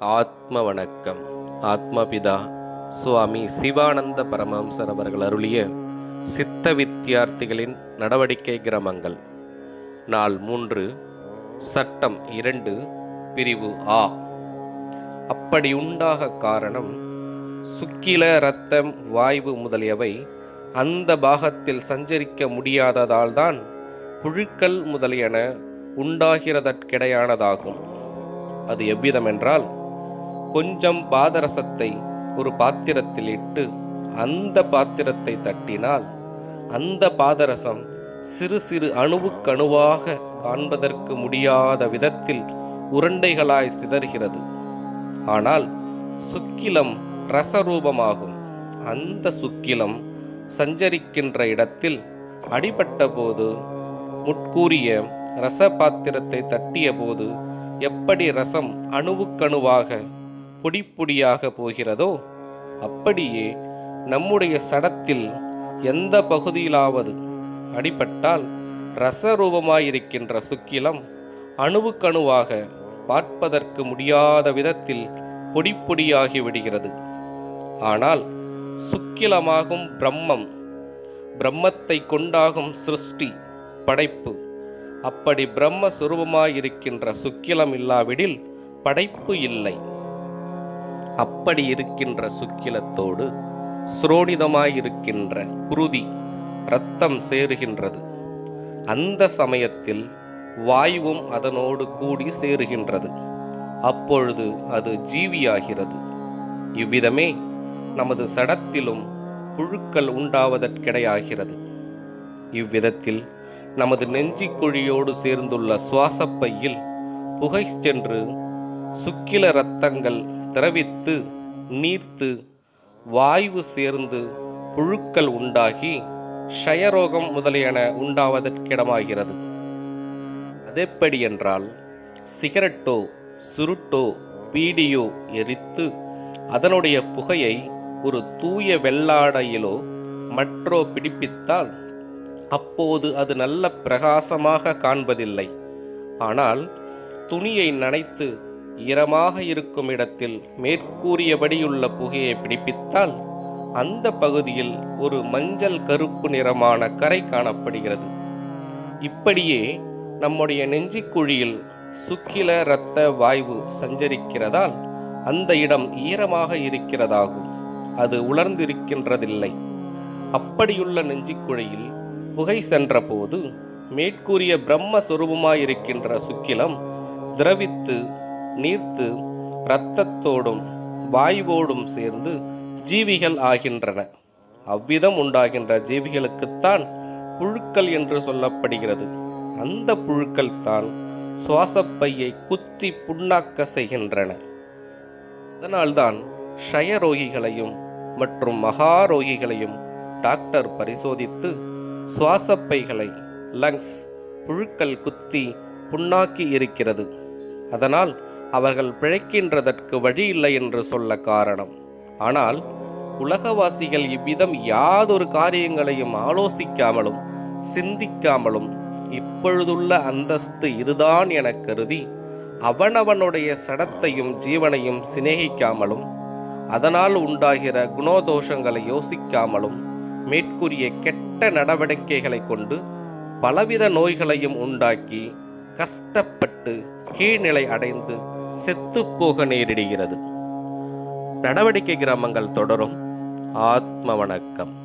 ஆத்ம வணக்கம் ஆத்மபிதா. சுவாமி சிவானந்த பரமஹம்சர் அவர்கள் அருளிய சித்த வித்தியார்த்திகளின் நடவடிக்கை கிரமங்கள். நாள் மூன்று சட்டம் இரண்டு பிரிவு ஆ. அப்படி உண்டாக காரணம் சுக்கில இரத்தம் வாய்வு முதலியவை அந்த பாகத்தில் சஞ்சரிக்க முடியாததால்தான் புழுக்கள் முதலியன உண்டாகிறதற்கிடையானதாகும். அது எவ்விதமென்றால் கொஞ்சம் பாதரசத்தை ஒரு பாத்திரத்தில் இட்டு அந்த பாத்திரத்தை தட்டினால் அந்த பாதரசம் சிறு சிறு அணுவுக்கணுவாக காண்பதற்கு முடியாத விதத்தில் உருண்டைகளாய் சிதறுகிறது. ஆனால் சுக்கிலம் ரசரூபமாகும். அந்த சுக்கிலம் சஞ்சரிக்கின்ற இடத்தில் அடிபட்ட போது முட்கூறிய ரச பாத்திரத்தை தட்டிய போது எப்படி ரசம் அணுவுக்கணுவாக பொடி பொடியாக போகிறதோ அப்படியே நம்முடைய சடத்தில் எந்த பகுதியிலாவது அடிபட்டால் ரசரூபமாயிருக்கின்ற சுக்கிலம் அணுவுக்கணுவாக பார்ப்பதற்கு முடியாத விதத்தில் பொடி பொடியாகி விடுகிறது. ஆனால் சுக்கிலமாகும் பிரம்மம் பிரம்மத்தை கொண்டாகும் சிருஷ்டி படைப்பு அப்படி பிரம்ம சுரூபமாயிருக்கின்ற சுக்கிலம் இல்லாவிடில் படைப்பு இல்லை. அப்படி இருக்கின்ற சுக்கிலத்தோடு சுரோணிதமாயிருக்கின்ற குருதி இரத்தம் சேருகின்றது. அந்த சமயத்தில் வாயுவும் அதனோடு கூடி சேருகின்றது. அப்பொழுது அது ஜீவியாகிறது. இவ்விதமே நமது சடத்திலும் புழுக்கள் உண்டாவதற்கிடையாகிறது. இவ்விதத்தில் நமது நெஞ்சிக்குழியோடு சேர்ந்துள்ள சுவாசப்பையில் புகை சென்று சுக்கில இரத்தங்கள் திரவித்து நீர்த்து வாய்வு சேர்ந்து புழுக்கள் உண்டாகி க்ஷயரோகம் முதலியன உண்டாவதற்கிடமாகிறது. அதெப்படி என்றால் சிகரெட்டோ சுருட்டோ பீடியோ எரித்து அதனுடைய புகையை ஒரு தூய வெள்ளாடையிலோ மற்றோ பிடிப்பித்தால் அப்போது அது நல்ல பிரகாசமாக காண்பதில்லை. ஆனால் துணியை நனைத்து ஈரமாக இருக்கும் இடத்தில் மேற்கூறியபடியுள்ள புகையை பிடிப்பித்தால் அந்த பகுதியில் ஒரு மஞ்சள் கருப்பு நிறமான கரை காணப்படுகிறது. இப்படியே நம்முடைய நெஞ்சிக்குழியில் சுக்கில இரத்த வாய்வு சஞ்சரிக்கிறதால் அந்த இடம் ஈரமாக இருக்கிறதாகும். அது உலர்ந்திருக்கின்றதில்லை. அப்படியுள்ள நெஞ்சிக்குழியில் புகை சென்றபோது மேற்கூறிய பிரம்ம சுரூபமாயிருக்கின்ற சுக்கிலம் திரவித்து நீர்த்து இரத்தத்தோடும் வாயுவோடும் சேர்ந்து ஜீவிகள் ஆகின்றன. அவ்விதம் உண்டாகின்ற ஜீவிகளுக்குத்தான் புழுக்கள் என்று சொல்லப்படுகிறது. அந்த புழுக்கள் தான் சுவாசப்பையை குத்தி புண்ணாக்க செய்கின்றன. அதனால்தான் க்ஷயரோகிகளையும் மற்றும் மகாரோகிகளையும் டாக்டர் பரிசோதித்து சுவாசப்பைகளை லங்ஸ் புழுக்கள் குத்தி புண்ணாக்கி இருக்கிறது. அதனால் அவர்கள் பிழைக்கின்றதற்கு வழி இல்லை என்று சொல்ல காரணம். ஆனால் உலகவாசிகள் இவ்விதம் யாதொரு காரியங்களையும் ஆலோசிக்காமலும் சிந்திக்காமலும் இப்பொழுதுள்ள அந்தஸ்து இதுதான் என கருதி அவனவனுடைய சடத்தையும் ஜீவனையும் சிநேகிக்காமலும் அதனால் உண்டாகிற குணோதோஷங்களை யோசிக்காமலும் மேற்கூறிய கெட்ட நடவடிக்கைகளை கொண்டு பலவித நோய்களையும் உண்டாக்கி கஷ்டப்பட்டு கீழ்நிலை அடைந்து செத்துப்போக நேரிடுகிறது. நடவடிக்கை கிராமங்கள் தொடரும். ஆத்ம வணக்கம்